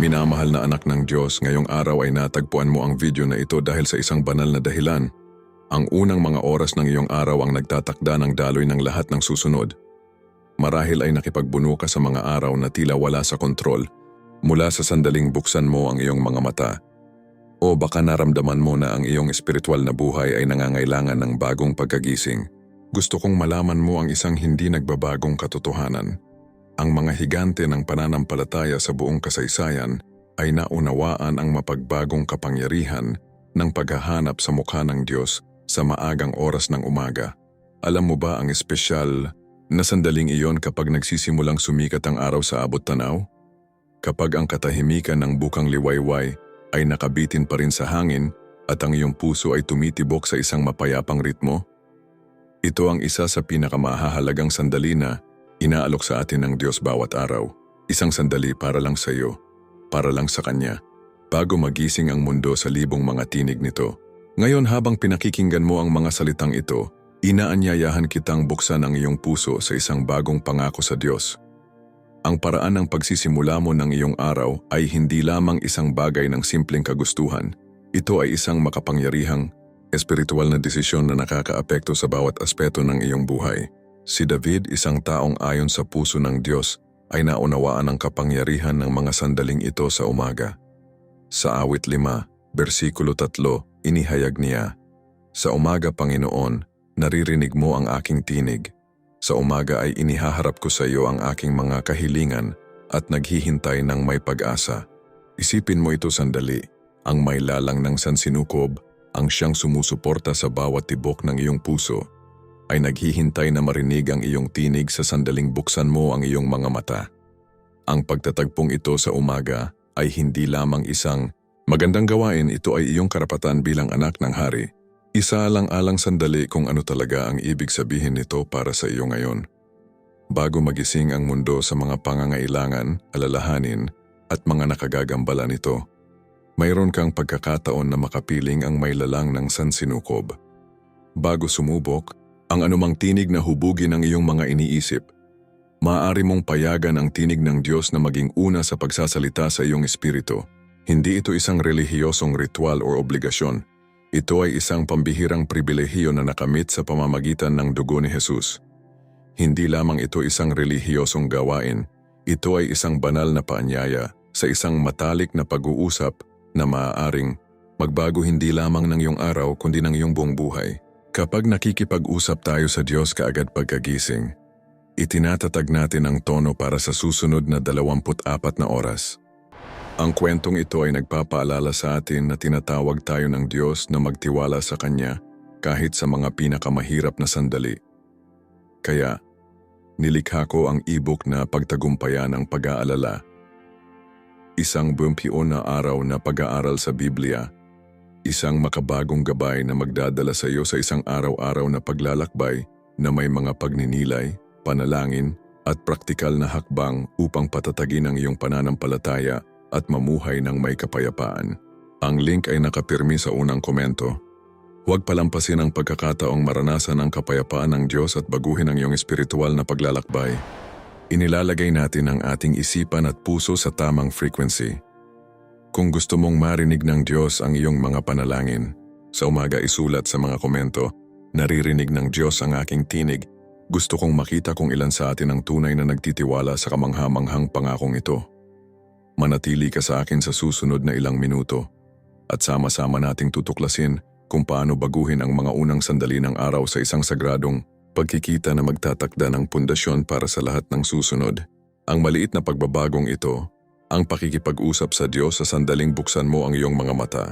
Minamahal na anak ng Diyos, ngayong araw ay natagpuan mo ang video na ito dahil sa isang banal na dahilan. Ang unang mga oras ng iyong araw ang nagtatakda ng daloy ng lahat ng susunod. Marahil ay nakipagbuno ka sa mga araw na tila wala sa kontrol mula sa sandaling buksan mo ang iyong mga mata. O baka naramdaman mo na ang iyong espiritual na buhay ay nangangailangan ng bagong pagkagising. Gusto kong malaman mo ang isang hindi nagbabagong katotohanan. Ang mga higante ng pananampalataya sa buong kasaysayan ay naunawaan ang mapagbagong kapangyarihan ng paghahanap sa mukha ng Diyos sa maagang oras ng umaga. Alam mo ba ang espesyal na sandaling iyon kapag nagsisimulang sumikat ang araw sa abot tanaw? Kapag ang katahimikan ng bukang liwayway ay nakabitin pa rin sa hangin at ang iyong puso ay tumitibok sa isang mapayapang ritmo? Ito ang isa sa pinakamahahalagang sandali na inaalok sa atin ng Diyos bawat araw. Isang sandali para lang sa iyo, para lang sa Kanya, bago magising ang mundo sa libong mga tinig nito. Ngayon habang pinakikinggan mo ang mga salitang ito, inaanyayahan kitang buksan ang iyong puso sa isang bagong pangako sa Diyos. Ang paraan ng pagsisimula mo ng iyong araw ay hindi lamang isang bagay ng simpleng kagustuhan. Ito ay isang makapangyarihang, espiritual na desisyon na nakakaapekto sa bawat aspeto ng iyong buhay. Si David, isang taong ayon sa puso ng Diyos, ay naunawaan ang kapangyarihan ng mga sandaling ito sa umaga. Sa awit 5, versikulo 3, inihayag niya, Sa umaga, Panginoon, naririnig mo ang aking tinig. Sa umaga ay inihaharap ko sa iyo ang aking mga kahilingan at naghihintay ng may pag-asa. Isipin mo ito sandali, ang may lalang ng sansinukob, ang siyang sumusuporta sa bawat tibok ng iyong puso, ay naghihintay na marinig ang iyong tinig sa sandaling buksan mo ang iyong mga mata. Ang pagtatagpong ito sa umaga ay hindi lamang isang magandang gawain ito ay iyong karapatan bilang anak ng hari. Isa lang alang sandali kung ano talaga ang ibig sabihin nito para sa iyo ngayon. Bago magising ang mundo sa mga pangangailangan, alalahanin, at mga nakagagambala nito, mayroon kang pagkakataon na makapiling ang may lalang ng sansinukob. Bago sumubok, ang anumang tinig na hubugin ang iyong mga iniisip, maaari mong payagan ang tinig ng Diyos na maging una sa pagsasalita sa iyong espiritu. Hindi ito isang relihiyosong ritual o obligasyon, ito ay isang pambihirang pribilehiyo na nakamit sa pamamagitan ng dugo ni Jesus. Hindi lamang ito isang relihiyosong gawain, ito ay isang banal na paanyaya sa isang matalik na pag-uusap na maaaring magbago hindi lamang ng iyong araw kundi ng iyong buong buhay. Kapag nakikipag-usap tayo sa Diyos kaagad pagkagising, itinatatag natin ang tono para sa susunod na 24 na oras. Ang kwentong ito ay nagpapaalala sa atin na tinatawag tayo ng Diyos na magtiwala sa Kanya kahit sa mga pinakamahirap na sandali. Kaya, nilikha ko ang ebook na pagtagumpayan ang pag-aalala. Isang bumpiyon na araw na pag-aaral sa Biblia, isang makabagong gabay na magdadala sa iyo sa isang araw-araw na paglalakbay na may mga pagninilay, panalangin, at praktikal na hakbang upang patatagin ang iyong pananampalataya at mamuhay ng may kapayapaan. Ang link ay nakapirmi sa unang komento. Huwag palampasin ang pagkakataong maranasan ang kapayapaan ng Diyos at baguhin ang iyong espiritual na paglalakbay. Inilalagay natin ang ating isipan at puso sa tamang frequency. Kung gusto mong marinig ng Diyos ang iyong mga panalangin, sa umaga isulat sa mga komento, naririnig ng Diyos ang aking tinig, gusto kong makita kung ilan sa atin ang tunay na nagtitiwala sa kamanghamanghang pangakong ito. Manatili ka sa akin sa susunod na ilang minuto at sama-sama nating tutuklasin kung paano baguhin ang mga unang sandali ng araw sa isang sagradong pagkikita na magtatakda ng pundasyon para sa lahat ng susunod. Ang maliit na pagbabagong ito, ang pakikipag-usap sa Diyos sa sandaling buksan mo ang iyong mga mata,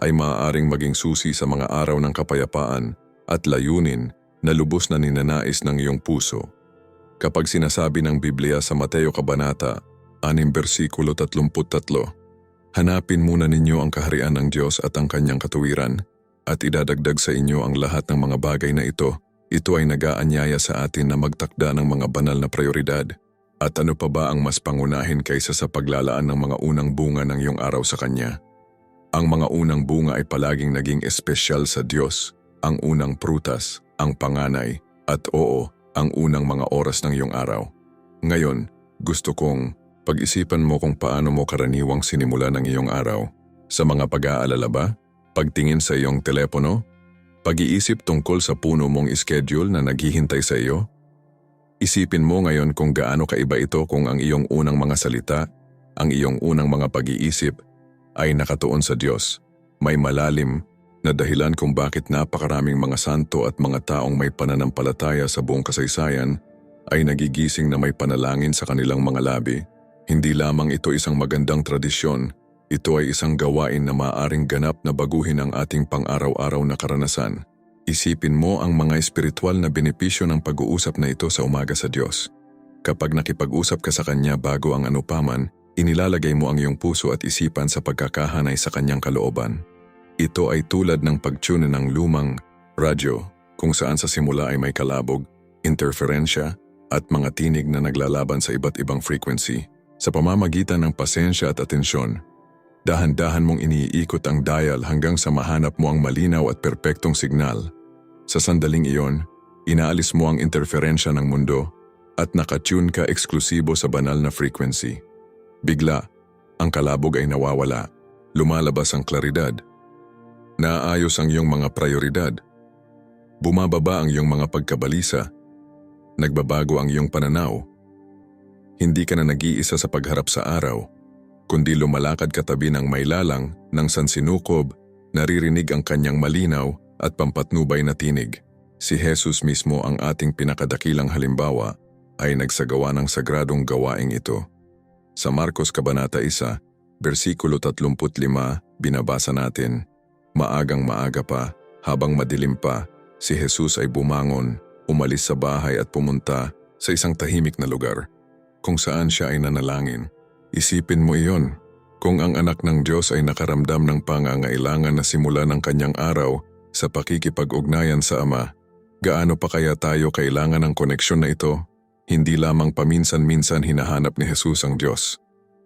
ay maaaring maging susi sa mga araw ng kapayapaan at layunin na lubos na ninanais ng iyong puso. Kapag sinasabi ng Biblia sa Mateo Kabanata anim bersikulo 33. Hanapin muna ninyo ang kaharian ng Diyos at ang kanyang katuwiran, at idadagdag sa inyo ang lahat ng mga bagay na ito. Ito ay nagaanyaya sa atin na magtakda ng mga banal na prioridad. At ano pa ba ang mas pangunahin kaysa sa paglalaan ng mga unang bunga ng iyong araw sa Kanya? Ang mga unang bunga ay palaging naging espesyal sa Diyos, ang unang prutas, ang panganay, at oo, ang unang mga oras ng iyong araw. Ngayon, gusto kong Pag-isipan mo kung paano mo karaniwang sinimula ng iyong araw. Sa mga pag-aalala ba? Pagtingin sa iyong telepono? Pag-iisip tungkol sa puno mong schedule na naghihintay sa iyo? Isipin mo ngayon kung gaano kaiba ito kung ang iyong unang mga salita, ang iyong unang mga pag-iisip, ay nakatuon sa Diyos. May malalim na dahilan kung bakit napakaraming mga santo at mga taong may pananampalataya sa buong kasaysayan ay nagigising na may panalangin sa kanilang mga labi. Hindi lamang ito isang magandang tradisyon, ito ay isang gawain na maaring ganap na baguhin ang ating pang-araw-araw na karanasan. Isipin mo ang mga espiritual na benepisyo ng pag-uusap na ito sa umaga sa Diyos. Kapag nakipag-usap ka sa Kanya bago ang anupaman, inilalagay mo ang iyong puso at isipan sa pagkakahanay sa Kanyang kalooban. Ito ay tulad ng pagtune ng lumang radyo kung saan sa simula ay may kalabog, interferensya at mga tinig na naglalaban sa iba't ibang frequency. Sa pamamagitan ng pasensya at atensyon, dahan-dahan mong iniikot ang dial hanggang sa mahanap mo ang malinaw at perpektong signal. Sa sandaling iyon, inaalis mo ang interferensya ng mundo at nakatune ka eksklusibo sa banal na frequency. Bigla, ang kalabog ay nawawala, lumalabas ang klaridad, Naayos ang iyong mga prioridad. Bumababa ang iyong mga pagkabalisa. Nagbabago ang iyong pananaw. Hindi ka na nag-iisa sa pagharap sa araw, kundi lumalakad katabi ng may lalang ng sansinukob, naririnig ang kanyang malinaw at pampatnubay na tinig. Si Jesus mismo ang ating pinakadakilang halimbawa ay nagsagawa ng sagradong gawaing ito. Sa Marcos Kabanata 1, versikulo 35, binabasa natin, Maagang maaga pa, habang madilim pa, si Jesus ay bumangon, umalis sa bahay at pumunta sa isang tahimik na lugar, kung saan siya ay nanalangin. Isipin mo iyon, kung ang anak ng Diyos ay nakaramdam ng pangangailangan na simula ng kanyang araw sa pakikipag-ugnayan sa Ama, gaano pa kaya tayo kailangan ng koneksyon na ito? Hindi lamang paminsan-minsan hinahanap ni Jesus ang Diyos.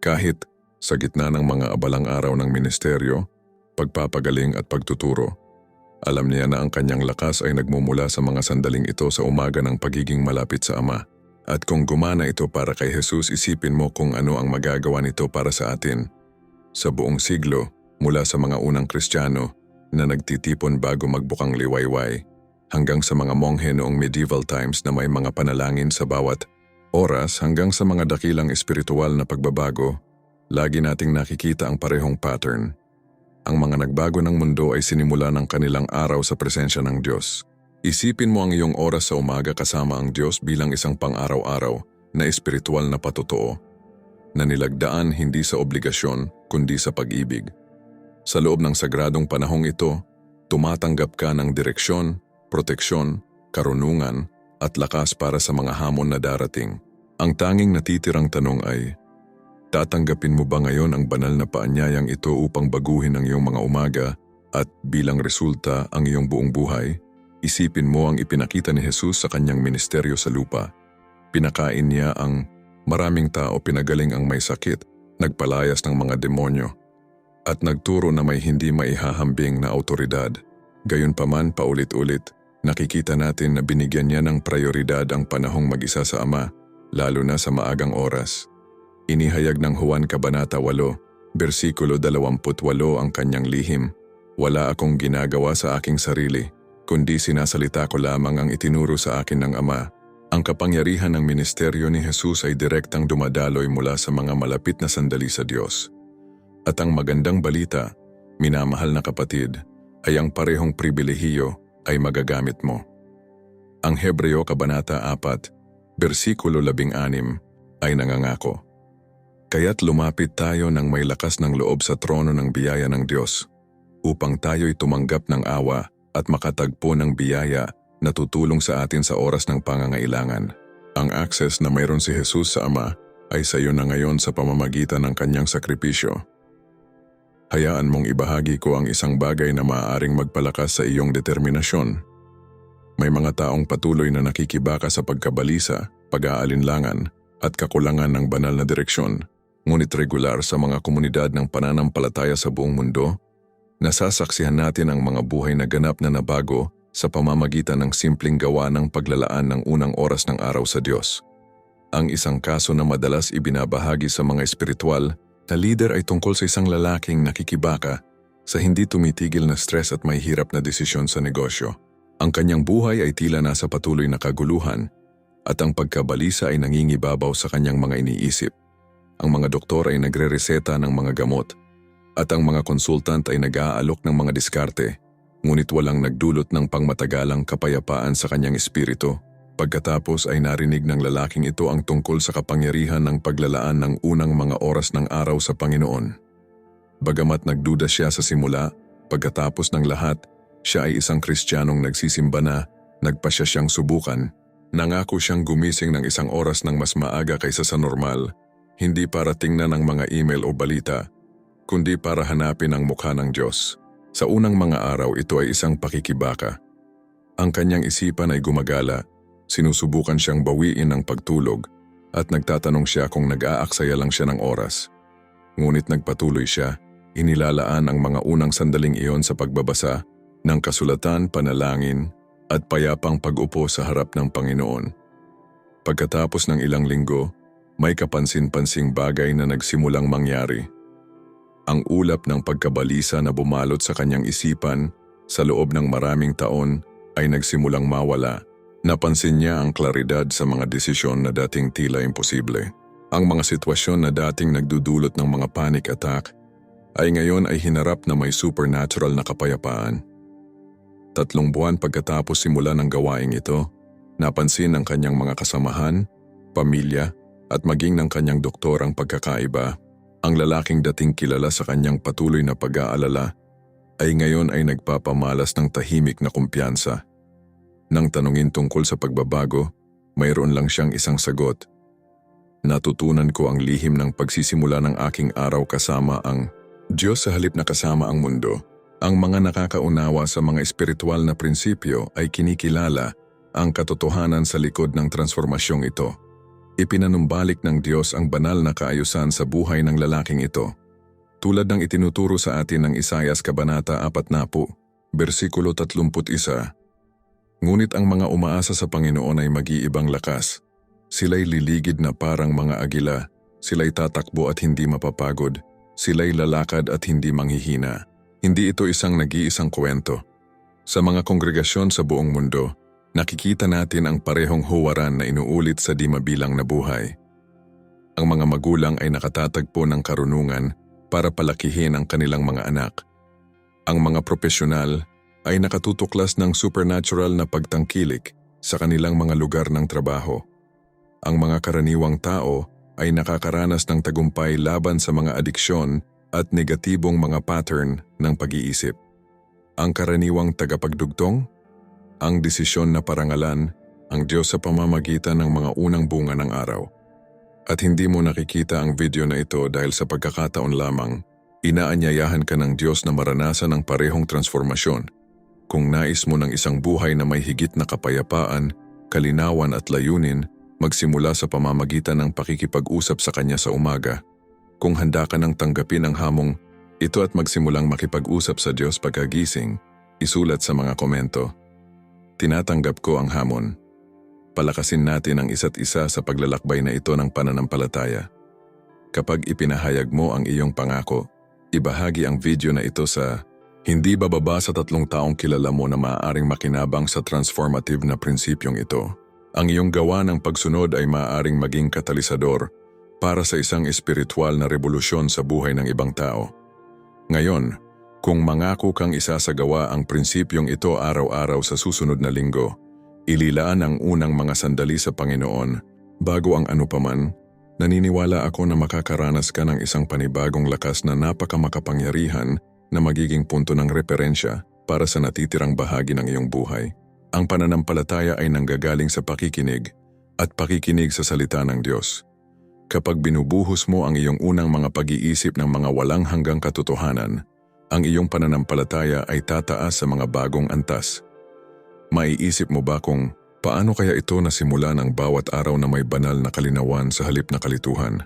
Kahit sa gitna ng mga abalang araw ng ministeryo, pagpapagaling at pagtuturo. Alam niya na ang kanyang lakas ay nagmumula sa mga sandaling ito sa umaga ng pagiging malapit sa Ama. At kung gumana ito para kay Jesus, isipin mo kung ano ang magagawa nito para sa atin. Sa buong siglo, mula sa mga unang Kristiyano na nagtitipon bago magbukang liwayway, hanggang sa mga monghe noong medieval times na may mga panalangin sa bawat oras hanggang sa mga dakilang espiritual na pagbabago, lagi nating nakikita ang parehong pattern – ang mga nagbago ng mundo ay sinimula ng kanilang araw sa presensya ng Diyos. Isipin mo ang iyong oras sa umaga kasama ang Diyos bilang isang pang-araw-araw na espiritual na patotoo, na nilagdaan hindi sa obligasyon kundi sa pag-ibig. Sa loob ng sagradong panahong ito, tumatanggap ka ng direksyon, proteksyon, karunungan at lakas para sa mga hamon na darating. Ang tanging natitirang tanong ay, Tatanggapin mo ba ngayon ang banal na paanyayang ito upang baguhin ang iyong mga umaga at bilang resulta ang iyong buong buhay? Isipin mo ang ipinakita ni Jesus sa kanyang ministeryo sa lupa. Pinakain niya ang maraming tao pinagaling ang may sakit, nagpalayas ng mga demonyo, at nagturo na may hindi maihahambing na autoridad. Gayunpaman paulit-ulit, nakikita natin na binigyan niya ng prioridad ang panahong mag-isa sa Ama, lalo na sa maagang oras. Inihayag ng Juan Kabanata 8, versikulo 28 ang kanyang lihim. Wala akong ginagawa sa aking sarili, kundi sinasalita ko lamang ang itinuro sa akin ng Ama. Ang kapangyarihan ng ministeryo ni Jesus ay direktang dumadaloy mula sa mga malapit na sandali sa Diyos. At ang magandang balita, minamahal na kapatid, ay ang parehong pribilehiyo ay magagamit mo. Ang Hebreo Kabanata 4, versikulo 16 ay nangangako. Kaya't lumapit tayo ng may lakas ng loob sa trono ng biyaya ng Diyos upang tayo'y tumanggap ng awa at makatagpo ng biyaya na tutulong sa atin sa oras ng pangangailangan. Ang access na mayroon si Jesus sa Ama ay sa iyo na ngayon sa pamamagitan ng kanyang sakripisyo. Hayaan mong ibahagi ko ang isang bagay na maaaring magpalakas sa iyong determinasyon. May mga taong patuloy na nakikibaka sa pagkabalisa, pag-aalinlangan, at kakulangan ng banal na direksyon ngunit regular sa mga komunidad ng pananampalataya sa buong mundo, nasasaksihan natin ang mga buhay na ganap na nabago sa pamamagitan ng simpleng gawa ng paglalaan ng unang oras ng araw sa Diyos. Ang isang kaso na madalas ibinabahagi sa mga espiritual na leader ay tungkol sa isang lalaking nakikibaka sa hindi tumitigil na stress at may hirap na desisyon sa negosyo. Ang kanyang buhay ay tila nasa patuloy na kaguluhan at ang pagkabalisa ay nangingibabaw sa kanyang mga iniisip. Ang mga doktor ay nagre-reseta ng mga gamot at ang mga konsultant ay nag-aalok ng mga diskarte ngunit walang nagdulot ng pangmatagalang kapayapaan sa kanyang espiritu. Pagkatapos ay narinig ng lalaking ito ang tungkol sa kapangyarihan ng paglalaan ng unang mga oras ng araw sa Panginoon. Bagamat nagduda siya sa simula, pagkatapos ng lahat, siya ay isang kristyanong nagsisimba na, nagpasya siyang subukan. Nangako siyang gumising ng isang oras ng mas maaga kaysa sa normal, hindi para tingnan ang mga email o balita, kundi para hanapin ang mukha ng Diyos. Sa unang mga araw ito ay isang pakikibaka. Ang kanyang isipan ay gumagala, sinusubukan siyang bawiin ng pagtulog at nagtatanong siya kung nag-aaksaya lang siya ng oras. Ngunit nagpatuloy siya, inilalaan ang mga unang sandaling iyon sa pagbabasa ng kasulatan, panalangin at payapang pag-upo sa harap ng Panginoon. Pagkatapos ng ilang linggo, may kapansin-pansing bagay na nagsimulang mangyari. Ang ulap ng pagkabalisa na bumalot sa kanyang isipan sa loob ng maraming taon ay nagsimulang mawala. Napansin niya ang klaridad sa mga desisyon na dating tila imposible. Ang mga sitwasyon na dating nagdudulot ng mga panic attack ay ngayon ay hinarap na may supernatural na kapayapaan. Tatlong buwan pagkatapos simula ng gawaing ito, napansin ng kanyang mga kasamahan, pamilya at maging ng kanyang doktor ang pagkakaiba. Ang lalaking dating kilala sa kanyang patuloy na pag-aalala ay ngayon ay nagpapamalas ng tahimik na kumpiyansa. Nang tanungin tungkol sa pagbabago, mayroon lang siyang isang sagot. Natutunan ko ang lihim ng pagsisimula ng aking araw kasama ang Diyos sa halip na kasama ang mundo. Ang mga nakakaunawa sa mga espiritual na prinsipyo ay kinikilala ang katotohanan sa likod ng transformasyong ito. Ipinanumbalik ng Diyos ang banal na kaayusan sa buhay ng lalaking ito. Tulad ng itinuturo sa atin ng Isayas Kabanata 40, versikulo 31. Ngunit ang mga umaasa sa Panginoon ay mag-iibang lakas. Sila'y liligid na parang mga agila, sila'y tatakbo at hindi mapapagod, sila'y lalakad at hindi manghihina. Hindi ito isang nag-iisang kwento. Sa mga kongregasyon sa buong mundo, nakikita natin ang parehong huwaran na inuulit sa di mabilang na buhay. Ang mga magulang ay nakatatagpo ng karunungan para palakihin ang kanilang mga anak. Ang mga profesional ay nakatutuklas ng supernatural na pagtangkilik sa kanilang mga lugar ng trabaho. Ang mga karaniwang tao ay nakakaranas ng tagumpay laban sa mga adiksyon at negatibong mga pattern ng pag-iisip. Ang karaniwang tagapagdugtong ang desisyon na parangalan ang Diyos sa pamamagitan ng mga unang bunga ng araw. At hindi mo nakikita ang video na ito dahil sa pagkakataon lamang, inaanyayahan ka ng Diyos na maranasan ang parehong transformasyon. Kung nais mo ng isang buhay na may higit na kapayapaan, kalinawan at layunin, magsimula sa pamamagitan ng pakikipag-usap sa Kanya sa umaga. Kung handa ka nang tanggapin ang hamong ito at magsimulang makipag-usap sa Diyos pagkagising, isulat sa mga komento. Tinatanggap ko ang hamon. Palakasin natin ang isa't isa sa paglalakbay na ito ng pananampalataya. Kapag ipinahayag mo ang iyong pangako, ibahagi ang video na ito sa hindi bababa sa tatlong taong kilala mo na maaaring makinabang sa transformative na prinsipyong ito. Ang iyong gawa ng pagsunod ay maaaring maging katalisador para sa isang espiritual na revolusyon sa buhay ng ibang tao. Ngayon, kung mangako kang isasagawa ang prinsipyong ito araw-araw sa susunod na linggo, ililaan ang unang mga sandali sa Panginoon bago ang anupaman, naniniwala ako na makakaranas ka ng isang panibagong lakas na napakamakapangyarihan na magiging punto ng referensya para sa natitirang bahagi ng iyong buhay. Ang pananampalataya ay nanggagaling sa pakikinig at pakikinig sa salita ng Diyos. Kapag binubuhos mo ang iyong unang mga pag-iisip ng mga walang hanggang katotohanan, ang iyong pananampalataya ay tataas sa mga bagong antas. Maiisip mo ba kung paano kaya ito nasimula ng bawat araw na may banal na kalinawan sa halip na kalituhan?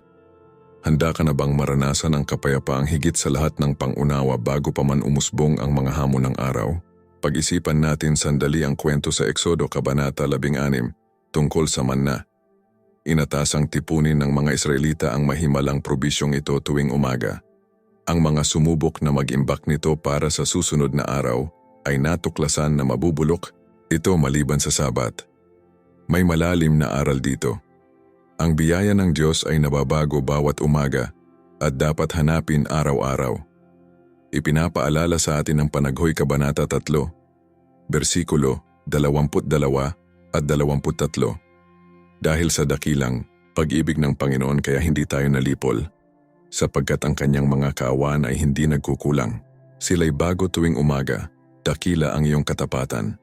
Handa ka na bang maranasan ang kapayapaang higit sa lahat ng pangunawa bago pa man umusbong ang mga hamon ng araw? Pag-isipan natin sandali ang kwento sa Eksodo Kabanata 16 tungkol sa manna. Inatasang tipunin ng mga Israelita ang mahimalang probisyong ito tuwing umaga. Ang mga sumubok na mag-imbak nito para sa susunod na araw ay natuklasan na mabubulok ito maliban sa sabat. May malalim na aral dito. Ang biyaya ng Diyos ay nababago bawat umaga at dapat hanapin araw-araw. Ipinapaalala sa atin ng Panaghoy Kabanata 3, versikulo 22 at 23. Dahil sa dakilang pag-ibig ng Panginoon kaya hindi tayo nalipol, sapagkat ang kanyang mga kaawan ay hindi nagkukulang. Sila'y bago tuwing umaga, dakila ang iyong katapatan.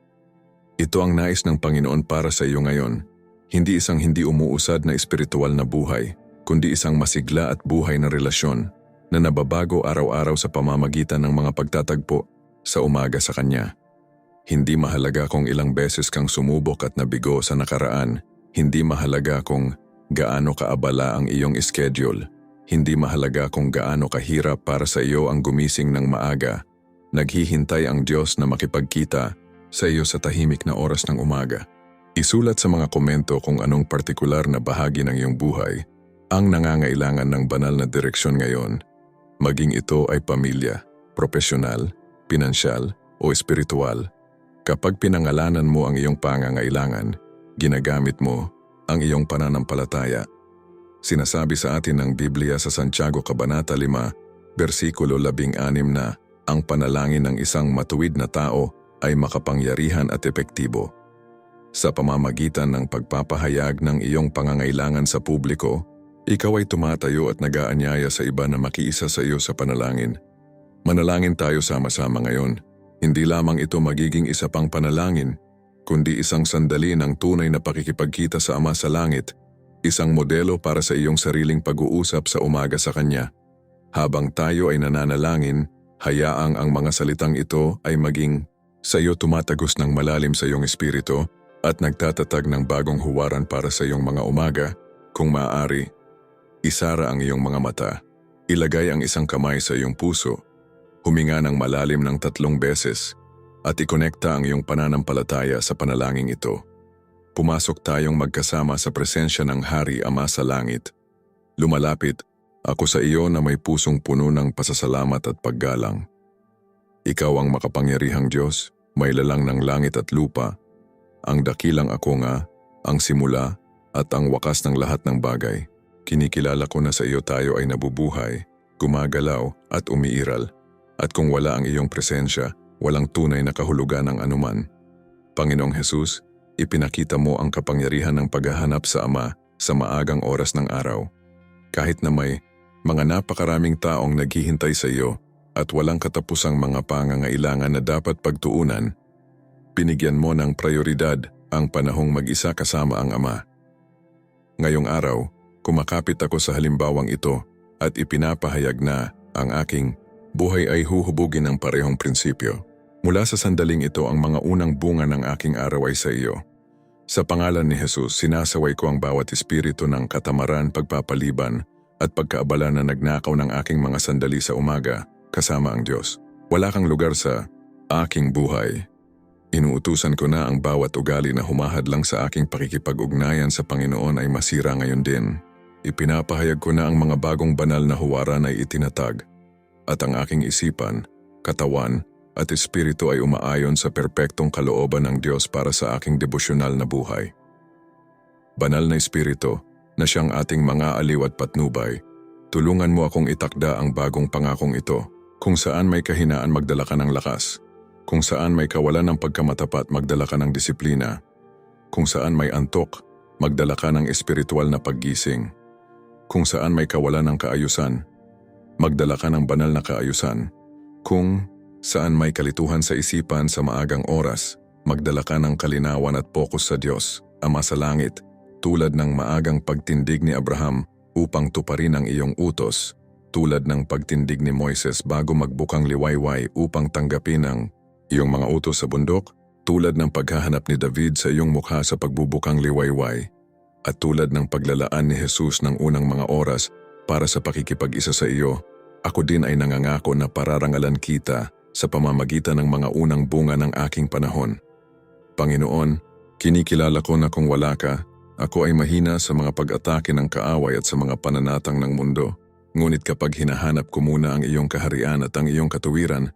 Ito ang nais ng Panginoon para sa iyo ngayon, hindi isang hindi umuusad na espiritual na buhay, kundi isang masigla at buhay na relasyon na nababago araw-araw sa pamamagitan ng mga pagtatagpo sa umaga sa Kanya. Hindi mahalaga kung ilang beses kang sumubok at nabigo sa nakaraan, hindi mahalaga kung gaano kaabala ang iyong schedule, hindi mahalaga kung gaano kahirap para sa iyo ang gumising ng maaga, naghihintay ang Diyos na makipagkita sa iyo sa tahimik na oras ng umaga. Isulat sa mga komento kung anong partikular na bahagi ng iyong buhay ang nangangailangan ng banal na direksyon ngayon maging ito ay pamilya, profesional, pinansyal o espiritual. Kapag pinangalanan mo ang iyong pangangailangan, ginagamit mo ang iyong pananampalataya. Sinasabi sa atin ng Biblia sa Santiago Kabanata 5, versikulo 16 na ang panalangin ng isang matuwid na tao ay makapangyarihan at epektibo. Sa pamamagitan ng pagpapahayag ng iyong pangangailangan sa publiko, ikaw ay tumatayo at nagaanyaya sa iba na makiisa sa iyo sa panalangin. Manalangin tayo sama-sama ngayon. Hindi lamang ito magiging isa pang panalangin, kundi isang sandali ng tunay na pakikipagkita sa Ama sa Langit, isang modelo para sa iyong sariling pag-uusap sa umaga sa Kanya. Habang tayo ay nananalangin, hayaang ang mga salitang ito ay maging sa iyo tumatagos ng malalim sa iyong espiritu at nagtatatag ng bagong huwaran para sa iyong mga umaga, kung maaari, Isara ang iyong mga mata. Ilagay ang isang kamay sa iyong puso. Huminga ng malalim ng tatlong beses at ikonekta ang iyong pananampalataya sa panalangin ito. Pumasok tayong magkasama sa presensya ng Hari Ama sa Langit. Lumalapit ako sa iyo na may pusong puno ng pasasalamat at paggalang. Ikaw ang makapangyarihang Diyos, may lalang ng langit at lupa, ang dakilang ako nga, ang simula at ang wakas ng lahat ng bagay. Kinikilala ko na sa iyo tayo ay nabubuhay, gumagalaw at umiiral. At kung wala ang iyong presensya, walang tunay na kahulugan ng anuman. Panginoong Hesus, ipinakita mo ang kapangyarihan ng paghahanap sa Ama sa maagang oras ng araw. Kahit na may mga napakaraming taong naghihintay sa iyo at walang katapusang mga pangangailangan na dapat pagtuunan, binigyan mo ng prioridad ang panahong mag-isa kasama ang Ama. Ngayong araw, Kumakapit ako sa halimbawang ito at ipinapahayag na ang aking buhay ay huhubugin ng parehong prinsipyo. Mula sa sandaling ito ang mga unang bunga ng aking araw ay sa iyo. Sa pangalan ni Jesus, sinasaway ko ang bawat espiritu ng katamaran, pagpapaliban at pagkaabala na nagnakaw ng aking mga sandali sa umaga kasama ang Diyos. Wala kang lugar sa aking buhay. Inuutusan ko na ang bawat ugali na humahad lang sa aking pakikipag-ugnayan sa Panginoon ay masira ngayon din. Ipinapahayag ko na ang mga bagong banal na huwaran ay itinatag at ang aking isipan, katawan at espiritu ay umaayon sa perpektong kalooban ng Diyos para sa aking devosyonal na buhay. Banal na espiritu na siyang ating mga aliw at patnubay, tulungan mo akong itakda ang bagong pangakong ito kung saan may kahinaan magdala ka ng lakas, kung saan may kawalan ng pagkamatapat magdala ka ng disiplina, kung saan may antok magdala ka ng espiritual na paggising, kung saan may kawalan ng kaayusan, magdala ka ng banal na kaayusan. Kung saan may kalituhan sa isipan sa maagang oras, magdala ka ng kalinawan at pokus sa Diyos, Ama sa Langit, tulad ng maagang pagtindig ni Abraham upang tuparin ang iyong utos, tulad ng pagtindig ni Moises bago magbukang liwayway upang tanggapin ang iyong mga utos sa bundok, tulad ng paghahanap ni David sa iyong mukha sa pagbubukang liwayway, at tulad ng paglalaan ni Jesus ng unang mga oras para sa pakikipag-isa sa iyo, ako din ay nangangako na pararangalan kita sa pamamagitan ng mga unang bunga ng aking panahon. Panginoon, kinikilala ko na kung wala ka, Ako ay mahina sa mga pag-atake ng kaaway at sa mga pananatang ng mundo. Ngunit kapag hinahanap ko muna ang iyong kaharian at ang iyong katuwiran,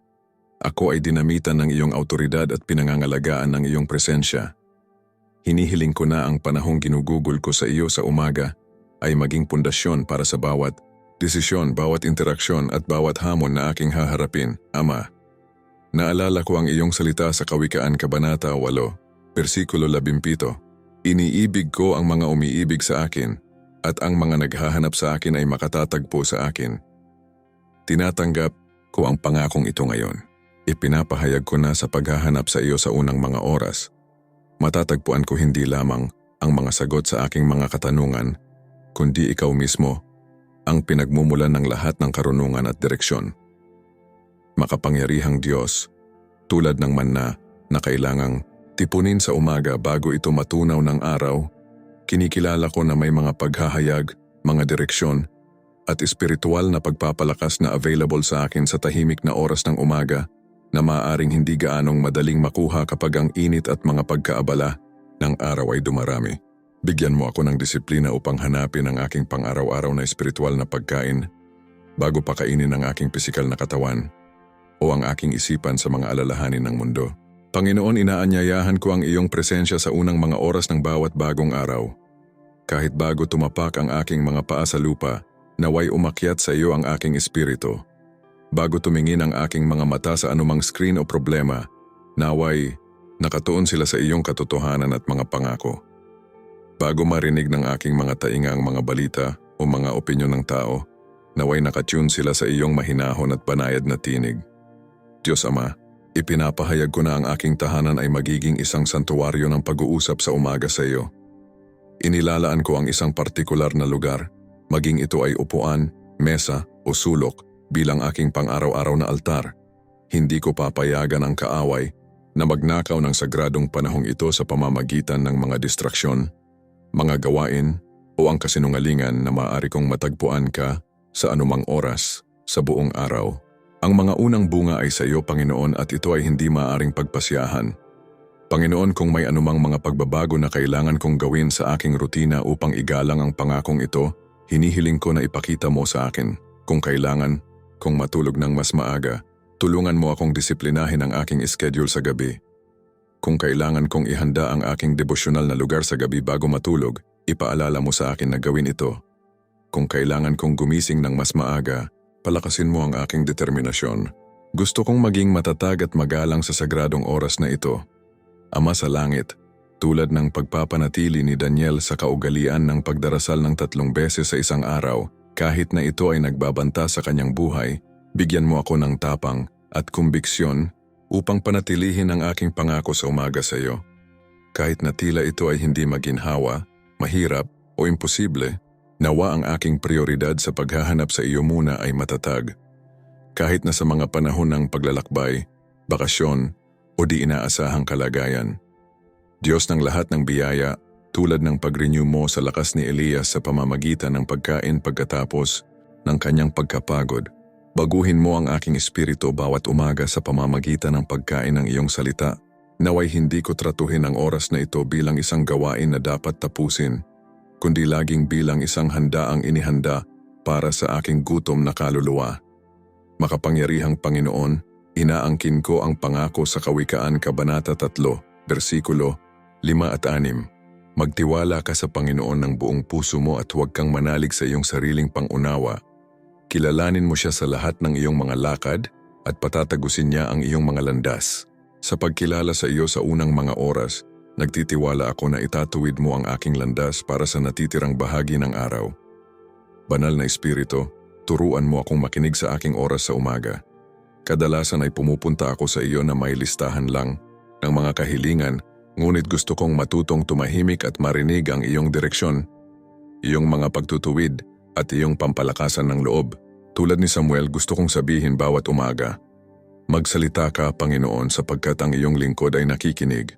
ako ay dinamitan ng iyong autoridad at pinangangalagaan ng iyong presensya. Hinihiling ko na ang panahong ginugugol ko sa iyo sa umaga ay maging pundasyon para sa bawat desisyon, bawat interaksyon at bawat hamon na aking haharapin, Ama. Naalala ko ang iyong salita sa Kawikaan Kabanata 8, versikulo 17. Iniibig ko ang mga umiibig sa akin at ang mga naghahanap sa akin ay makatatagpo sa akin. Tinatanggap ko ang pangakong ito ngayon. Ipinapahayag ko na sa paghahanap sa iyo sa unang mga oras. Matatagpuan ko hindi lamang ang mga sagot sa aking mga katanungan, kundi ikaw mismo ang pinagmumulan ng lahat ng karunungan at direksyon. Makapangyarihang Diyos, tulad ng manna na kailangang tipunin sa umaga bago ito matunaw ng araw, kinikilala ko na may mga paghahayag, mga direksyon, at espiritual na pagpapalakas na available sa akin sa tahimik na oras ng umaga na maaaring hindi gaanong madaling makuha kapag ang init at mga pagkaabala ng araw ay dumarami. Bigyan mo ako ng disiplina upang hanapin ang aking pang-araw-araw na espiritual na pagkain bago pakainin ang aking pisikal na katawan o ang aking isipan sa mga alalahanin ng mundo. Panginoon, inaanyayahan ko ang iyong presensya sa unang mga oras ng bawat bagong araw. Kahit bago tumapak ang aking mga paa sa lupa, naway umakyat sa iyo ang aking espiritu. Bago tumingin ang aking mga mata sa anumang screen o problema, naway nakatuon sila sa iyong katotohanan at mga pangako. Bago marinig ng aking mga tainga ang mga balita o mga opinyon ng tao, naway nakatune sila sa iyong mahinahon at banayad na tinig. Diyos Ama, ipinapahayag ko na ang aking tahanan ay magiging isang santuwaryo ng pag-uusap sa umaga sa iyo. Inilalaan ko ang isang partikular na lugar, maging ito ay upuan, mesa o sulok bilang aking pang-araw-araw na altar. Hindi ko papayagan ang kaaway na magnakaw ng sagradong panahong ito sa pamamagitan ng mga distraksyon, mga gawain o ang kasinungalingan na maaari kong matagpuan ka sa anumang oras sa buong araw. Ang mga unang bunga ay sa iyo, Panginoon, at ito ay hindi maaaring pagpasyahan. Panginoon, kung may anumang mga pagbabago na kailangan kong gawin sa aking rutina upang igalang ang pangakong ito, hinihiling ko na ipakita mo sa akin. Kung kailangan, kung matulog ng mas maaga, tulungan mo akong disiplinahin ang aking schedule sa gabi. Kung kailangan kong ihanda ang aking devosyonal na lugar sa gabi bago matulog, ipaalala mo sa akin na gawin ito. Kung kailangan kong gumising ng mas maaga, palakasin mo ang aking determinasyon. Gusto kong maging matatag at magalang sa sagradong oras na ito. Ama sa langit, tulad ng pagpapanatili ni Daniel sa kaugalian ng pagdarasal ng tatlong beses sa isang araw, kahit na ito ay nagbabanta sa kanyang buhay, bigyan mo ako ng tapang at kumbiksyon upang panatilihin ang aking pangako sa umaga sa iyo. Kahit na tila ito ay hindi maginhawa, mahirap o imposible, nawa ang aking prioridad sa paghahanap sa iyo muna ay matatag. Kahit na sa mga panahon ng paglalakbay, bakasyon o di inaasahang kalagayan. Diyos ng lahat ng biyaya, tulad ng pag-renew mo sa lakas ni Elias sa pamamagitan ng pagkain pagkatapos ng kanyang pagkapagod, baguhin mo ang aking espiritu bawat umaga sa pamamagitan ng pagkain ng iyong salita. Naway hindi ko tratuhin ang oras na ito bilang isang gawain na dapat tapusin, kundi laging bilang isang handaang inihanda para sa aking gutom na kaluluwa. Makapangyarihang Panginoon, inaangkin ko ang pangako sa Kawikaan Kabanata 3, versikulo 5 at 6. Magtiwala ka sa Panginoon ng buong puso mo at huwag kang manalig sa iyong sariling pangunawa. Kilalanin mo siya sa lahat ng iyong mga lakad at patatagusin niya ang iyong mga landas. Sa pagkilala sa iyo sa unang mga oras, nagtitiwala ako na itatuwid mo ang aking landas para sa natitirang bahagi ng araw. Banal na Espiritu, turuan mo akong makinig sa aking oras sa umaga. Kadalasan ay pumupunta ako sa iyo na may listahan lang ng mga kahilingan ngunit gusto kong matutong tumahimik at marinig ang iyong direksyon, iyong mga pagtutuwid at iyong pampalakasan ng loob. Tulad ni Samuel gusto kong sabihin bawat umaga, Magsalita ka, Panginoon, sapagkat ang iyong lingkod ay nakikinig.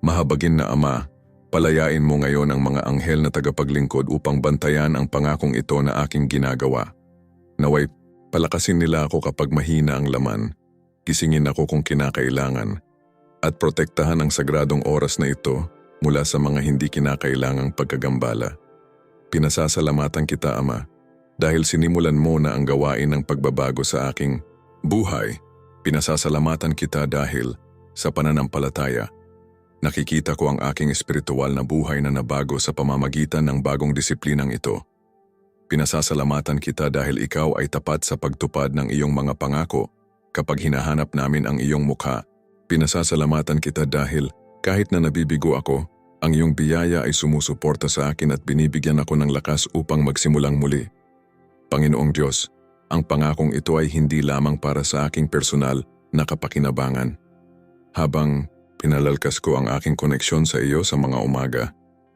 Mahabagin na Ama, palayain mo ngayon ang mga anghel na tagapaglingkod upang bantayan ang pangakong ito na aking ginagawa. Naway, palakasin nila ako kapag mahina ang laman. Gisingin ako kung kinakailangan. At protektahan ang sagradong oras na ito mula sa mga hindi kinakailangang pagkagambala. Pinasasalamatan kita, Ama, dahil sinimulan mo na ang gawain ng pagbabago sa aking buhay. Pinasasalamatan kita dahil sa pananampalataya. Nakikita ko ang aking espiritual na buhay na nabago sa pamamagitan ng bagong disiplinang ito. Pinasasalamatan kita dahil ikaw ay tapat sa pagtupad ng iyong mga pangako kapag hinahanap namin ang iyong mukha. Pinasasalamatan kita dahil kahit na nabibigo ako, ang iyong biyaya ay sumusuporta sa akin at binibigyan ako ng lakas upang magsimulang muli. Panginoong Diyos, ang pangakong ito ay hindi lamang para sa aking personal na kapakinabangan. Habang pinalalkas ko ang aking koneksyon sa iyo sa mga umaga,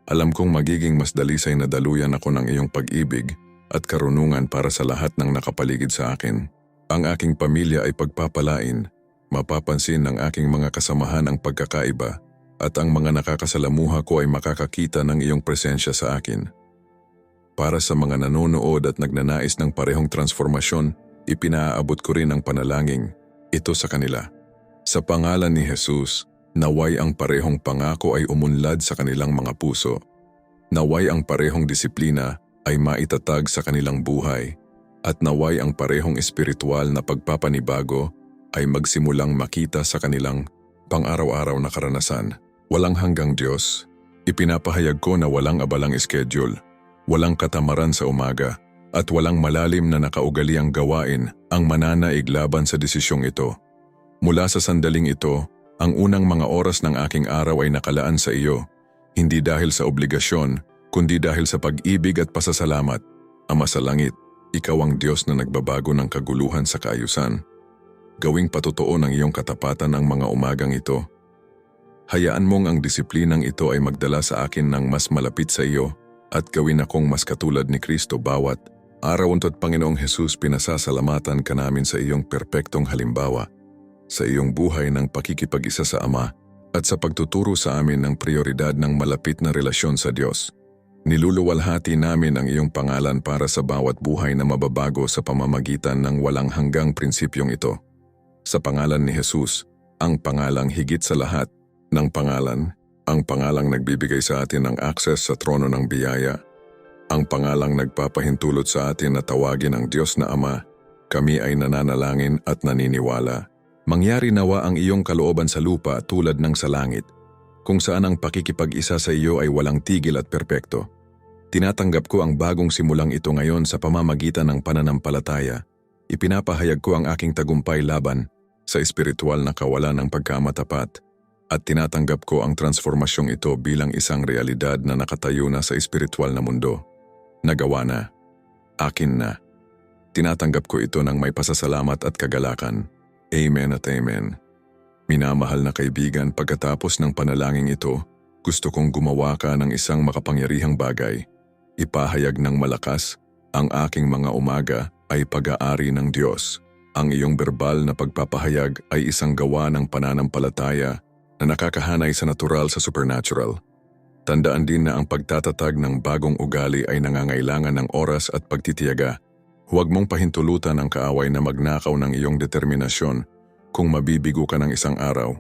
alam kong magiging mas dalisay na daluyan ako ng iyong pag-ibig at karunungan para sa lahat ng nakapaligid sa akin. Ang aking pamilya ay pagpapalain, mapapansin ng aking mga kasamahan ang pagkakaiba at ang mga nakakasalamuha ko ay makakakita ng iyong presensya sa akin. Para sa mga nanonood at nagnanais ng parehong transformasyon, ipinaaabot ko rin ang panalangin ito sa kanila. Sa pangalan ni Jesus, naway ang parehong pangako ay umunlad sa kanilang mga puso. Naway ang parehong disiplina ay maitatag sa kanilang buhay at naway ang parehong espiritual na pagpapanibago ay magsimulang makita sa kanilang pang-araw-araw na karanasan. Walang hanggang Diyos, ipinapahayag ko na walang abalang schedule, walang katamaran sa umaga, at walang malalim na nakaugaliang gawain ang mananaig laban sa desisyong ito. Mula sa sandaling ito, ang unang mga oras ng aking araw ay nakalaan sa iyo, hindi dahil sa obligasyon, kundi dahil sa pag-ibig at pasasalamat. Ama sa langit, ikaw ang Diyos na nagbabago ng kaguluhan sa kaayusan. Gawing patotoo ng iyong katapatan ang mga umagang ito. Hayaan mong ang disiplinang ito ay magdala sa akin ng mas malapit sa iyo at gawin akong mas katulad ni Kristo bawat araw untot Panginoong Jesus pinasasalamatan ka namin sa iyong perpektong halimbawa sa iyong buhay ng pakikipag-isa sa Ama at sa pagtuturo sa amin ng prioridad ng malapit na relasyon sa Diyos. Niluluwalhati namin ang iyong pangalan para sa bawat buhay na mababago sa pamamagitan ng walang hanggang prinsipyong ito. Sa pangalan ni Jesus, ang pangalang higit sa lahat ng pangalan, ang pangalang nagbibigay sa atin ng akses sa trono ng biyaya, ang pangalang nagpapahintulot sa atin na tawagin ang Diyos na Ama, kami ay nananalangin at naniniwala Mangyari nawa ang iyong kalooban sa lupa tulad ng sa langit, kung saan ang pakikipag-isa sa iyo ay walang tigil at perpekto. Tinatanggap ko ang bagong simulang ito ngayon sa pamamagitan ng pananampalataya. Ipinapahayag ko ang aking tagumpay laban sa espiritual na kawalan ng pagkamatapat at tinatanggap ko ang transformasyong ito bilang isang realidad na nakatayo na sa espiritual na mundo. Nagawa na. Akin na. Tinatanggap ko ito ng may pasasalamat at kagalakan. Amen at Amen. Minamahal na kaibigan pagkatapos ng panalangin ito, gusto kong gumawa ka ng isang makapangyarihang bagay. Ipahayag ng malakas, ang aking mga umaga ay pag-aari ng Diyos. Ang iyong verbal na pagpapahayag ay isang gawa ng pananampalataya na nakakahanay sa natural sa supernatural. Tandaan din na ang pagtatatag ng bagong ugali ay nangangailangan ng oras at pagtitiyaga Huwag mong pahintulutan ang kaaway na magnakaw ng iyong determinasyon kung mabibigo ka ng isang araw.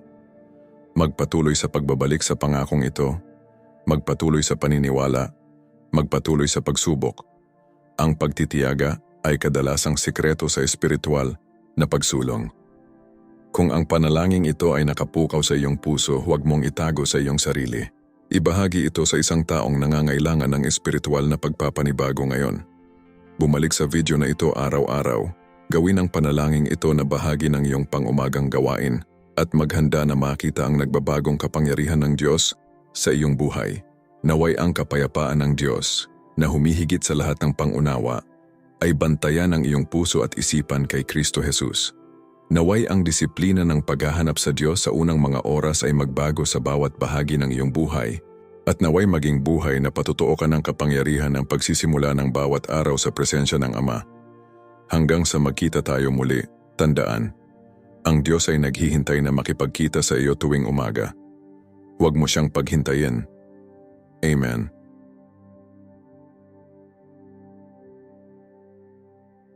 Magpatuloy sa pagbabalik sa pangakong ito, magpatuloy sa paniniwala, magpatuloy sa pagsubok. Ang pagtitiyaga ay kadalasang sikreto sa espiritual na pagsulong. Kung ang panalangin ito ay nakapukaw sa iyong puso, huwag mong itago sa iyong sarili. Ibahagi ito sa isang taong nangangailangan ng espiritual na pagpapanibago ngayon. Bumalik sa video na ito araw-araw. Gawin ang panalangin ito na bahagi ng iyong pangumagang gawain at maghanda na makita ang nagbabagong kapangyarihan ng Diyos sa iyong buhay. Naway ang kapayapaan ng Diyos na humihigit sa lahat ng pangunawa ay bantayan ang iyong puso at isipan kay Kristo Jesus. Naway ang disiplina ng paghahanap sa Diyos sa unang mga oras ay magbago sa bawat bahagi ng iyong buhay at naway maging buhay na patutuo ka ng kapangyarihan ng pagsisimula ng bawat araw sa presensya ng Ama. Hanggang sa magkita tayo muli, tandaan, ang Diyos ay naghihintay na makipagkita sa iyo tuwing umaga. Huwag mo siyang paghintayin. Amen.